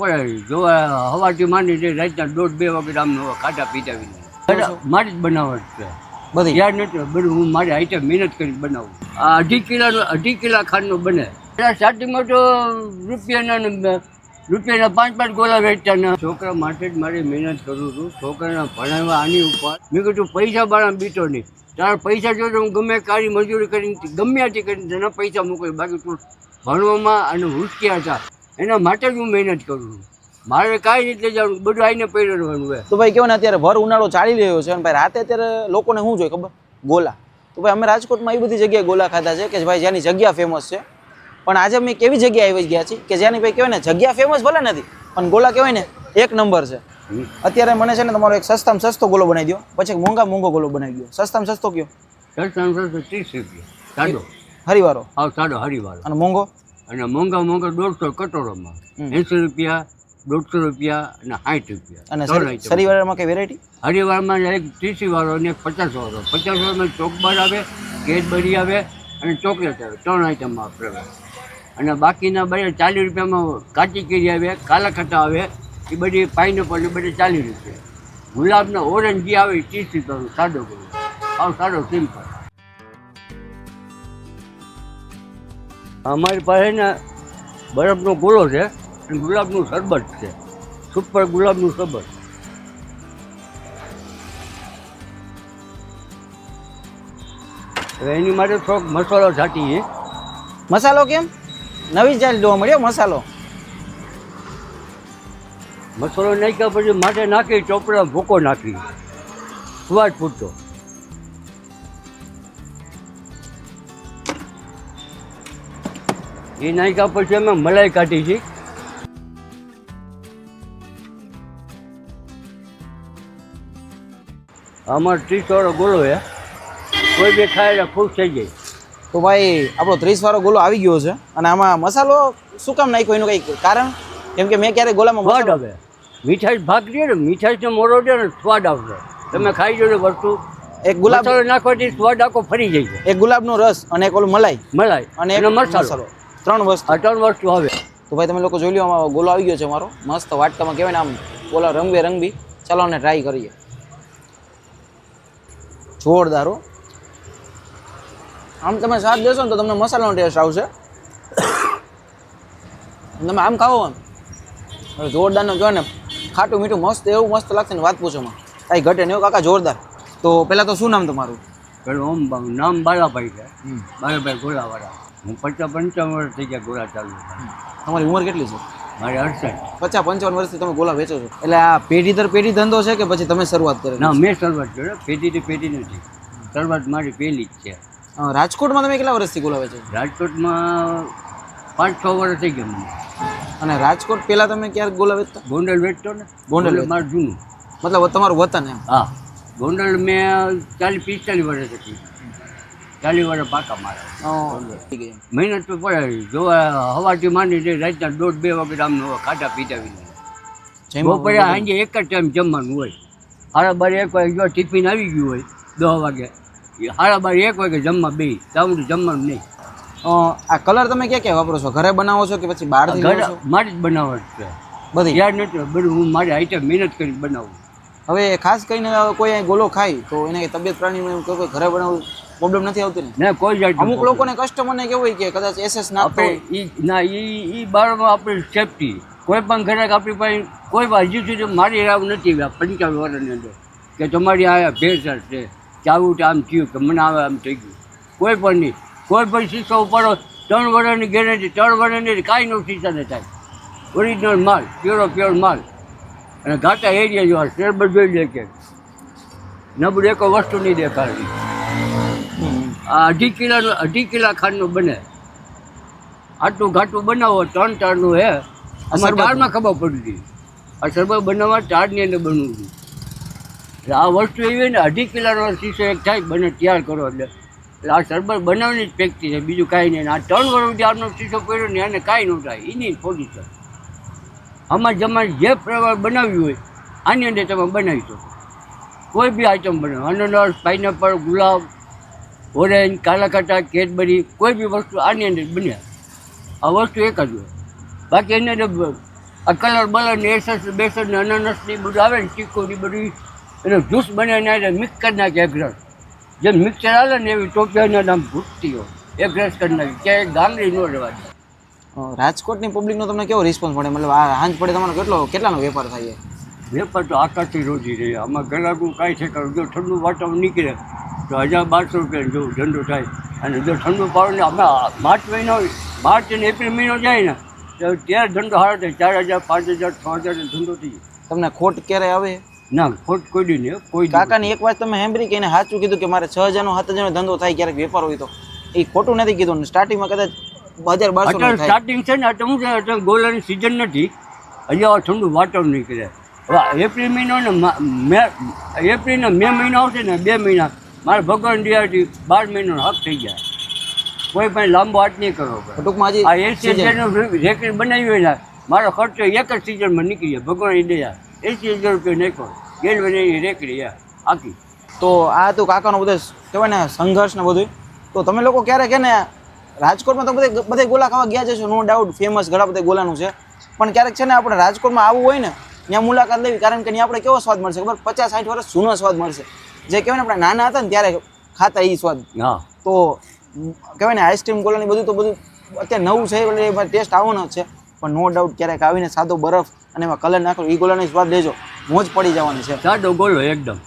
પડે. જોવા હવાથી માંડી રાતના દોઢ બે વખત આમ ખાટા પીતા મારી જ બનાવટ છે. બધી? યાદ નથી બધું હું મારી આઈટમ મહેનત કરી બનાવું. આ અઢી કિલાનો અઢી કિલા ખાંડનો બને. એટલે સ્ટાર્ટિંગમાં તો રૂપિયાના રૂપિયાના પાંચ પાંચ ગોળા વેચતા છોકરા માટે જ મારી મહેનત કરું છું. છોકરાને ભણાવવા આની ઉપર. મેં કીધું પૈસા બાળા બીતો નહીં. તારા પૈસા જો હું ગમે કાળી મજૂરી કરીને ગમે ત્યાંથી કરીને તેના પૈસા મોકલી બાકી તું ભણવામાં અને હુશિયાર હતા એના માટે જ હું મહેનત કરું છું. મારે કાંઈ રીતે જવાનું બધું આવીને પહેરવાનું હોય. તો ભાઈ કેવું ને અત્યારે ભર ઉનાળો ચાલી રહ્યો છે અને ભાઈ રાતે અત્યારે લોકોને શું જોઈએ ખબર? ગોલા. તો ભાઈ અમે રાજકોટમાં એ બધી જગ્યાએ ગોલા ખાધા છે કે ભાઈ જેની જગ્યા ફેમસ છે. પણ આજે અમે કેવી જગ્યાએ આવી ગયા છીએ કે જેની ભાઈ કહેવાય ને જગ્યા ફેમસ ભલે નથી પણ ગોલા કહેવાય ને એક નંબર છે. અત્યારે મને છે ને તમારો એક સસ્તામાં સસ્તો ગોલો બનાવી દો પછી મોંઘા મોંઘો ગોલો બનાવી દો સસ્તામાં સસ્તો કયો? સસ્તામાં સસ્તો ત્રીસ રૂપિયા. સાડો હરિવારો હા સાડો હરિવારો અને મોંઘો? અને મોંઘા મોંઘા દોઢસો કટોરોમાં. એંસી રૂપિયા દોઢસો રૂપિયા અને સાઠ રૂપિયા. અને કઈ વેરાયટી હરિવારમાં એક ત્રીસી વાળો અને એક પચાસ વાળો. પચાસ વાળામાં ચોકબાર આવે કેડબરી આવે અને ચોકલેટ આવે. ત્રણ આઈટમમાં આપણે અને બાકીના બધા ચાલીસ રૂપિયામાં કાચી કેરી આવે કાલાખટા આવે એ બધી પાઇનેપલ એ બધી ચાલીસ રૂપિયા. ગુલાબના ઓરેન્જ જે આવે એ ત્રીસ રૂપિયાનું સાદો કરું હાવ સાદો સિમ્પલ અમારી પાસે ને બરફનો ગોળો છે અને ગુલાબનું શરબત છે. સુપર ગુલાબનું શરબત. એની માટે થોડોક મસાલો છાંટીએ. મસાલો કેમ? નવી ચાલ જોવા મળ્યો મસાલો. મસાલો નાખ્યા પછી માટે નાખી ચોપડા ભૂકો નાખી. સ્વાદ પૂરતો. એ નાખ્યા પછી અમે મલાઈ કાઢી છે. અમારો ત્રીસ વાળો ગોળો છે. કોઈ બી ખાય ખુશ થઈ જાય. તો ભાઈ આપણો ત્રીસ વાળો ગોલો આવી ગયો છે અને આમાં મસાલો શું કામ નાખ્યો? એનું કંઈક કારણ? કેમ કે મેં ક્યારે ગોલામાં સ્વાદ આવે. મીઠાઈ ભાગ દે ને મીઠાઈ મોરો દે ને સ્વાદ આવશે. તમે ખાઈ જોડે વસ્તુ. એક ગુલાબ નાખવાથી સ્વાદ આખો ફરી જાય છે. એક ગુલાબનો રસ અને એક ઓલું મલાઈ. મલાઈ અને એનો મસાલો. ત્રણ વસ્તુ. આ ત્રણ વસ્તુ આવે તો ભાઈ તમે લોકો જોઈ લો આમાં ગોલો આવી ગયો છે મારો. મસ્ત વાટકામાં કહેવાય ને આમ ગોલા રંગબેરંગી ચાલો અને ટ્રાય કરીએ. જોરદાર હો. આમ તમે સાથ દેશો ને તો તમને મસાલાનો ટેસ્ટ આવશે. તમે આમ ખાઓ આમ હવે જોરદારનો જો ને ખાટું મીઠું મસ્ત એવું મસ્ત લાગશે ને વાત પૂછોમાં કાંઈ ઘટે ને એવું કાકા જોરદાર. તો પહેલાં તો શું નામ તમારું? પેલું ઓમ નામ બાલાભાઈ છે. બાલાભાઈ ગોળાવાળા હું પચાસ પંચાવન વર્ષ થઈ ગયા ગોળા ચાલુ તમારી ઉંમર કેટલી છે? મારે અડસઠ. પચાસ પંચાવન વર્ષથી તમે ગોલા વેચો છો. એટલે આ પેઢી દર પેઢી ધંધો છે કે પછી તમે શરૂઆત કરી ના મેં શરૂઆત કર્યો. પેઢીથી પેઢી નથી. શરૂઆત મારી પહેલી જ છે. રાજકોટમાં તમે કેટલા વર્ષથી ગોળા વેચો રાજકોટમાં પાંચ છ વર્ષ થઈ ગયા અને રાજકોટ પહેલાં તમે ક્યારેક ગોળા વેચતા? ગોંડલ વેચતો ને. ગોંડલ ગોંડલ મારું જૂનું. મતલબ તમારું વતન એમ. હા. ગોંડલ મેં ચાલીસ પિસ્તાલીસ વર્ષ હતી ચાલીસ વર્ષ પાકા મારા. એમ. મહેનત તો પડે. જોવા હવાથી માંડી રાતના દોઢ બે વખત આમ ખાટા પીતા બપોરે સાંજે એક જ ટાઈમ જમવાનું હોય. હારા બાર એક વાગે જો ટિફિન આવી ગયું હોય દસ વાગે. હારા બાર એક વાગે જમવા બે તાવું જમવાનું નહીં. આ કલર તમે ક્યાં ક્યાં વાપરો છો? ઘરે બનાવો છો કે પછી બહાર ઘરે મારી જ બનાવટ છે. બધી? યાર નથી બધું હું મારી આઈટમ મહેનત કરી બનાવું. હવે ખાસ કરીને કોઈ ગોલો ખાય તો એને તબિયત પ્રાણીમાં કોઈ કોઈ ઘરે બનાવવું પ્રોબ્લેમ નથી આવતી ને. ને કોઈ જાત અમુક લોકોને કસ્ટમરને કેવું હોય કે કદાચ એસએસ ના આપણે ઈ ના ઈ ઈ બારમાં આપણી સેફટી કોઈ પણ ઘરાક આપણી પાસે કોઈ હજી સુધી મારી રાવ નથી પંચાવન વર્ષની અંદર કે તમારી આ ભેળસેળ છે કે આવું કે આમ થયું કે મને આવે આમ થઈ ગયું. કોઈ પણ નહીં. કોઈ પણ શીશો ઉપાડો ત્રણ વર્ષની ગેરંટી ત્રણ વર્ષની કાંઈ નો શીશા ન થાય. ઓરિજિનલ માલ પ્યોરો પ્યોર માલ. અને ઘાટા એરિયા જોવા જોઈ લે કે નબળું એક વસ્તુ નહીં દેખાડવી અઢી કિલાનું અઢી કિલા ખાંડનું બને. આટલું ઘાટું બનાવો ત્રણ ચારનું હે. અમારે બારમાં ખબર પડી ગઈ આ શરબત બનાવવા ટાળની અંદર બનવું હતું. એટલે આ વસ્તુ એવી હોય ને અઢી કિલાનો શીશો એક થાય બને તૈયાર કરો એટલે. એટલે આ શરબત બનાવવાની જ પેકતી છે બીજું કાંઈ નહીં. આ ત્રણ વર્ષ આનો શીશો પડ્યો ને એને કાંઈ ન થાય. એની પોઝિશન આમાં જમાને જે પ્રવાર બનાવ્યું હોય આની અંદર તમે બનાવી શકો. કોઈ બી આઈટમ બનાવો. અનનસ પાઇનેપલ ગુલાબ ઓરેન્જ કાલાકાટા કેડબરી કોઈ બી વસ્તુ આની અંદર બને. આ વસ્તુ એક જ હોય. બાકી એની અંદર આ કલર બલર ને એસસ બેસન ને અનાનસ ને બધું આવે ને ચીકુ ને બધું એનો જ્યુસ બનાવીને એને મિક્સ કરી નાખે એક રસ જેમ મિક્સર આવે ને એવી ટોપિયાના નામ ભૂટતી હોય. એક રસ કરી નાખે. ક્યાંય ગામડી ન રહેવા દે. રાજકોટની પબ્લિકનો તમને કેવો રિસ્પોન્સ મળે? મતલબ આ હાંજ પડે તમારો કેટલો કેટલાનો વેપાર થાય વેપાર તો આકાશથી રોજી રહે. આમાં ગલાગું કાંઈ છે કરું જો ઠંડુ વાતાવરણ નીકળે તો હજાર બારસો રૂપિયા જો ધંધો થાય. અને જો ઠંડુ પાડો અમે માર્ચ મહિનો માર્ચ અને એપ્રિલ મહિનો જાય ને તો ત્યારે ધંધો સારો થાય. ચાર હજાર પાંચ હજાર છ હજાર ધંધો થઈ જાય. તમને ખોટ ક્યારે આવે? ના ખોટ કોઈ દી નહીં કોઈ કાકાની એક વાત તમે સાંભળી કે એને સાચું કીધું કે મારે છ હજારનો સાત હજારનો ધંધો થાય ક્યારેક વેપાર હોય તો. એ ખોટું નથી કીધું. સ્ટાર્ટિંગમાં કદાચ હજાર બારસો સ્ટાર્ટિંગ છે ને અત્યારે હું છે અત્યારે ગોલાની સિઝન નથી. હજી આ ઠંડુ વાતાવરણ નીકળે. હવે એપ્રિલ મહિનો ને મે એપ્રિલ ને મે મહિનો આવશે ને બે મહિના મારે ભગવાન દિયાથી બાર મહિનાનો હક થઈ જાય. કોઈ પણ લાંબો હાથ નહીં કરવો ટૂંકમાં આ એસી હજારનું રેકેટ બનાવ્યું હોય ને મારો ખર્ચો એક જ સિઝનમાં નીકળી જાય. ભગવાન દયા એસી હજાર રૂપિયા નાખ્યો. ગેલ બનાવી રેકડી આખી. તો આ તું કાકાનો બધો કહેવાય ને સંઘર્ષ ને બધું તો તમે લોકો ક્યારેક ને રાજકોટમાં તો બધે બધે ગોલા ખાવા ગયા જશો નો ડાઉટ ફેમસ ઘણા બધા ગોલાનું છે. પણ ક્યારેક છે ને આપણે રાજકોટમાં આવવું હોય ને ત્યાં મુલાકાત લેવી કારણ કે ત્યાં આપણે કેવો સ્વાદ મળશે ખબર? પચાસ સાઠ વર્ષ જૂનો સ્વાદ મળશે. જે કહેવાય ને આપણે નાના હતા ને ત્યારે ખાતા એ સ્વાદ. હા. તો કહેવાય ને આઈસ્ક્રીમ ગોલાની બધું તો બધું અત્યારે નવું છે એટલે એમાં ટેસ્ટ આવવાનો છે. પણ નો ડાઉટ ક્યારેક આવીને સાદો બરફ અને એમાં કલર નાખો એ ગોલાનો સ્વાદ લેજો. મોજ પડી જવાની છે. સાદો ગોલો એકદમ.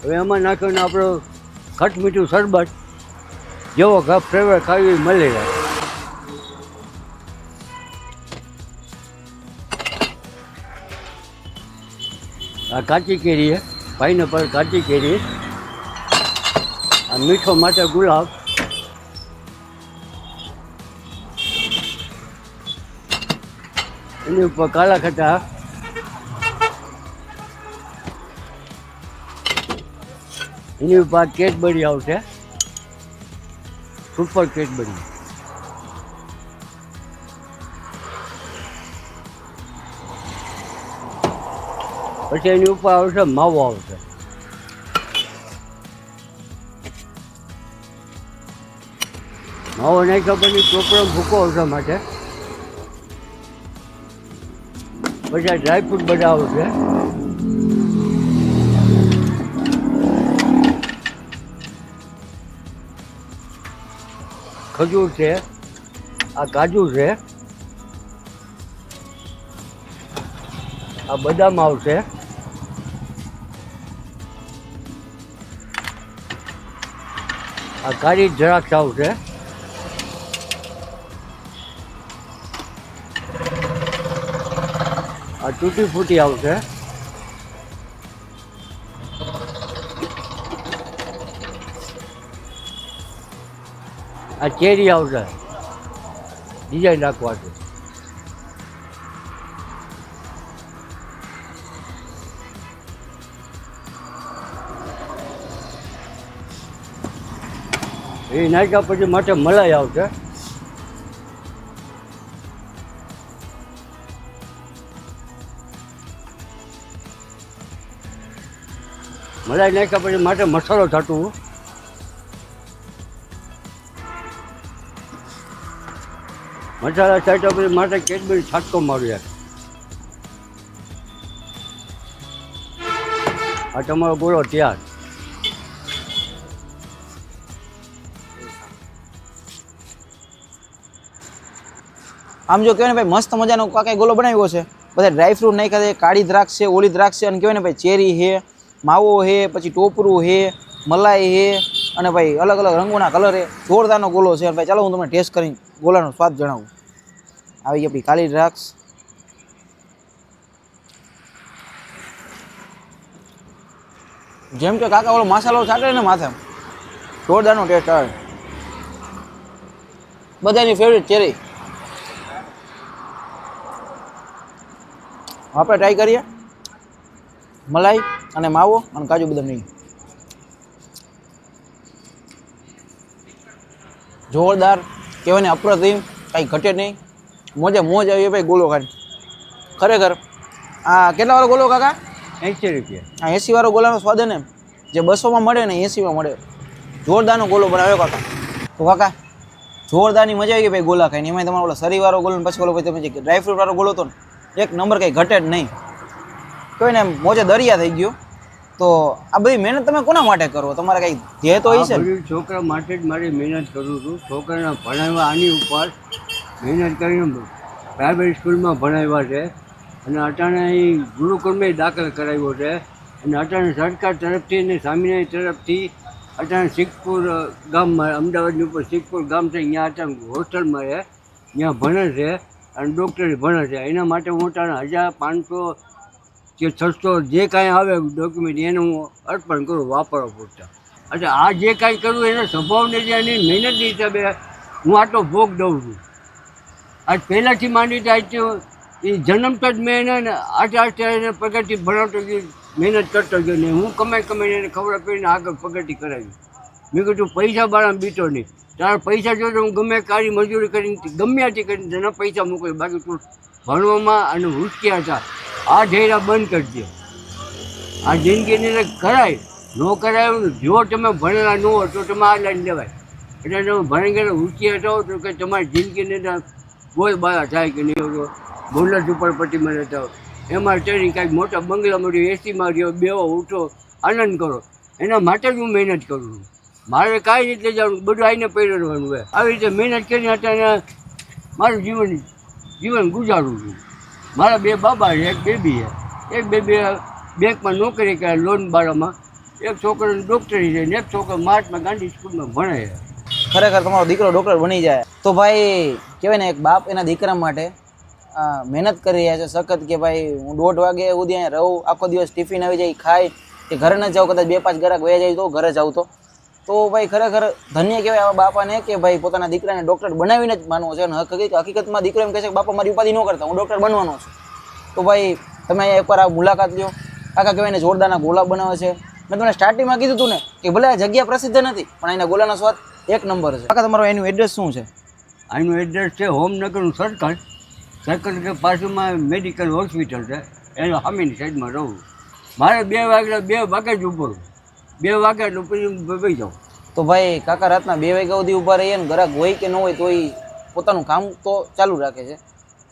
હવે એમાં નાખીને આપણો ખટ મીઠું શરબત. જેવો ઘર ફ્લેવર ખાવી એ મળી રહે. આ કાચી કેરી છે પાઇનેપલ કાચી કેરી આ મીઠો માટે ગુલાબ. એની ઉપર કાલા ખટા. એની ઉપર કેટ કેટબરી આવશે. સુપર કેટબરી પછી એની ઉપર આવશે માવો આવશે. માવો નહીં પછી ચોપડો ભૂકો આવશે માટે. પછી ડ્રાયફ્રૂટ બધા આવશે ખજૂર છે, આ કાજુ છે, આ બદામ આવશે આ કાળી જરાક્ષ આવશે આ તૂટી ફૂટી આવશે આ ચેરી આવશે. ડિઝાઇન નાખવાથી એ નાખ્યા પછી માટે મલાઈ આવશે. મલાઈ નાખ્યા પછી માટે મસાલો છાંટવું. મસાલા છાંટ્યા પછી માટે કેડબરી છાંટકો માર્યો આ તમારો ગોળો તૈયાર. આમ જો કહેવાય ને ભાઈ, મસ્ત મજાનો કાંઈ ગોલો બનાવ્યો છે. બધા ડ્રાયફ્રૂટ નાખ્યા છે, કાળી દ્રાક્ષ છે, ઓલી દ્રાક્ષ છે, અને કહેવાય ને ભાઈ, ચેરી છે, માવો છે, પછી ટોપરું છે, મલાઈ છે, અને ભાઈ અલગ અલગ રંગોના કલર છે. જોરદારનો ગોલો છે. ભાઈ, ચાલો હું તમને ટેસ્ટ કરીને ગોલાનો સ્વાદ જણાવું. આવી આપણી કાળી દ્રાક્ષ. જેમ કે કાકા ઓલો મસાલો છાંટે ને માથે, જોરદારનો ટેસ્ટ આવે. બધાની ફેવરેટ ચેરી. આપણે ટ્રાય કરીએ. મલાઈ અને માવો અને કાજુ બદામ નહીં. જોરદાર કહેવાય ને અપ્રતિમ કાંઈ ઘટે નહીં. મોજે મોજ આવી ભાઈ ગોલો ખાઈ ખરેખર. આ કેટલા વાળો ગોલો કાકા? એંસી રૂપિયા. આ એસી વાળો ગોલાનો સ્વાદ ને જે બસોમાં મળે ને એંસીમાં મળે. જોરદારનો ગોલો બનાવ્યો કાકા. તો કાકા જોરદારની મજા આવી ગઈ ભાઈ ગોલા ખાઈને. એમાં તમારો ઓલો સરીવાળો ગોલો ને પછી ઓલો ભાઈ તમે જે ડ્રાયફ્રૂટવાળો ગોલો હતો ને એક નંબર કંઈ ઘટે જ નહીં. કહેવાય ને મોજે દરિયા થઈ ગયો. તો આ બધી મહેનત તમે કોના માટે કરો? તમારે કંઈ ધ્યેય તો હોય છે છોકરા માટે જ મારી મહેનત કરું છું. છોકરાને ભણાવવા આની ઉપર મહેનત કરીને પ્રાઇવેટ સ્કૂલમાં ભણાવ્યા છે. અને અટાણે અહીં ગુરુકુળમાં દાખલ કરાવ્યો છે. અને અટાણે સરકાર તરફથી અને સ્વામિનારાયણ તરફથી અટાણે શીખપુર ગામમાં અમદાવાદની ઉપર શિખપુર ગામ છે ત્યાં અટાણે હોસ્ટેલમાં છે ત્યાં ભણે છે અને ડૉક્ટરી ભણે છે. એના માટે હું અટાણે હજાર પાંચસો કે સસ્તો જે કાંઈ આવે ડોક્યુમેન્ટ એને હું અર્પણ કરું વાપરવા પૂરતા. એટલે આ જે કાંઈ કરું એને સ્વભાવને જે એની મહેનતની હિસાબે હું આટલો ભોગ દઉં છું. આજ પહેલાંથી માંડી આજ એ જન્મતો જ મેં એને આટે આટે એને પ્રગતિ ભણાવતો ગયો, મહેનત કરતો ગયો ને હું કમાઈ કમાઈને એને ખબર પડીને આગળ પ્રગતિ કરાવી. મેં કીધું, પૈસા બાળા બીતો નહીં. તારા પૈસા જોતો હું ગમે કાળી મજૂરી કરીને ગમે ત્યાંથી કરીને તેના પૈસા મોકલી. બાકી તું ભણવામાં અને હુંચક્યા હતા આ ઢેરા બંધ કરજો. આ જિંદગીની કરાય, ન કરાય જો તમે ભણેલા ન હો તો તમે આ લાઈન લેવાય. એટલે તમે ભણી ગયા ઊંચી થાવ તો કે તમારી જિંદગીની અંદર કોઈ બાળા થાય કે નહીં હોય બોલર ઝુંપડપટ્ટીમાં મને તો એમાં ચડી કાંઈક મોટા બંગલા મળ્યો એસીમાં રહ્યો બેવો ઉઠો, આનંદ કરો. એના માટે જ હું મહેનત કરું છું. મારે કાંઈ રીતે જવાનું બધું આવીને પહેરવાનું હોય. આવી રીતે મહેનત કરીને અત્યારે મારું જીવન જીવન ગુજારું છું. મારા બે બાબા છે, એક બેબી છે. એક બેબી બેંકમાં નોકરી કરે લોન બાળામાં એક છોકરો ડૉક્ટરી છે ને એક છોકરો મહાત્મા ગાંધી સ્કૂલમાં ભણે છે. ખરેખર તમારો દીકરો ડૉક્ટર બની જાય. તો ભાઈ, કહેવાય ને એક બાપ એના દીકરા માટે મહેનત કરી રહ્યા છે, સખત કે ભાઈ, હું દોઢ વાગે સુધી અહીંયા રહું, આખો દિવસ ટિફિન આવી જાય, ખાય, કે ઘરે ન જાઉં, કદાચ બે પાંચ ગ્રાહક વહી જાય તો ઘરે જાઉં તો. તો ભાઈ ખરેખર ધન્ય કહેવાય આવા બાપાને કે ભાઈ પોતાના દીકરાને ડૉક્ટર બનાવીને જ માનવો છે. અને હકીકત હકીકતમાં દીકરો એમ કહે છે કે, બાપા, મારી ઉપાધિ ન કરતા, હું ડૉક્ટર બનવાનો છું. તો ભાઈ, તમે અહીંયા એકવાર આ મુલાકાત લ્યો. કાકા કહેવાય ને, જોરદારના ગોલા બનાવે છે. મેં તમને સ્ટાર્ટિંગમાં કીધું હતું ને કે ભલે આ જગ્યા પ્રસિદ્ધ નથી, પણ અહીંના ગોલાનો સ્વાદ એક નંબર છે. કાકા, તમારો એનું એડ્રેસ શું છે? આનું એડ્રેસ છે હોમનગરનું સર્કલ સર્કલ કે બાજુમાં મેડિકલ હોસ્પિટલ છે. એનો સામેની સાઈડમાં રહું. મારે બે વાગ્યા, બે વાગે જ ઊભો બે વાગ્યા એટલે પછી ભાઈ જાઉં. તો ભાઈ, કાકા રાતના બે વાગ્યા સુધી ઊભા રહીએ ને ગ્રાહક હોય કે ન હોય તોય પોતાનું કામ તો ચાલુ રાખે છે.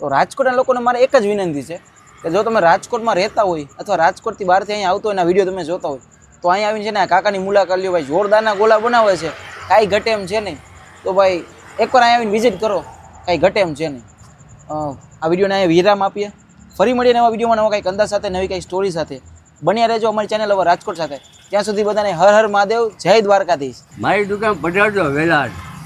તો રાજકોટના લોકોને મારે એક જ વિનંતી છે કે જો તમે રાજકોટમાં રહેતા હોય અથવા રાજકોટથી બહારથી અહીંયા આવતો હોય એના વીડિયો તમે જોતા હોય, તો અહીંયા આવીને છે ને કાકાની મુલાકાત લ્યો ભાઈ. જોરદારના ગોલા બનાવે છે. કાંઈ ઘટે એમ છે નહીં. તો ભાઈ, એકવાર અહીંયા આવીને વિઝિટ કરો. કાંઈ ઘટે એમ છે નહીં. આ વિડીયોને અહીંયા વિરામ આપીએ. ફરી મળીએ નવા વિડીયોમાં નવા કંઈક અંદાજ સાથે, નવી કંઈક સ્ટોરી સાથે. બન્યા રહેજો અમારી ચેનલ હવે રાજકોટ સાથે. ત્યાં સુધી બધાને હર હર મહાદેવ જય દ્વારકાધીશ. મારી દુકાન પધારજો વહેલા જ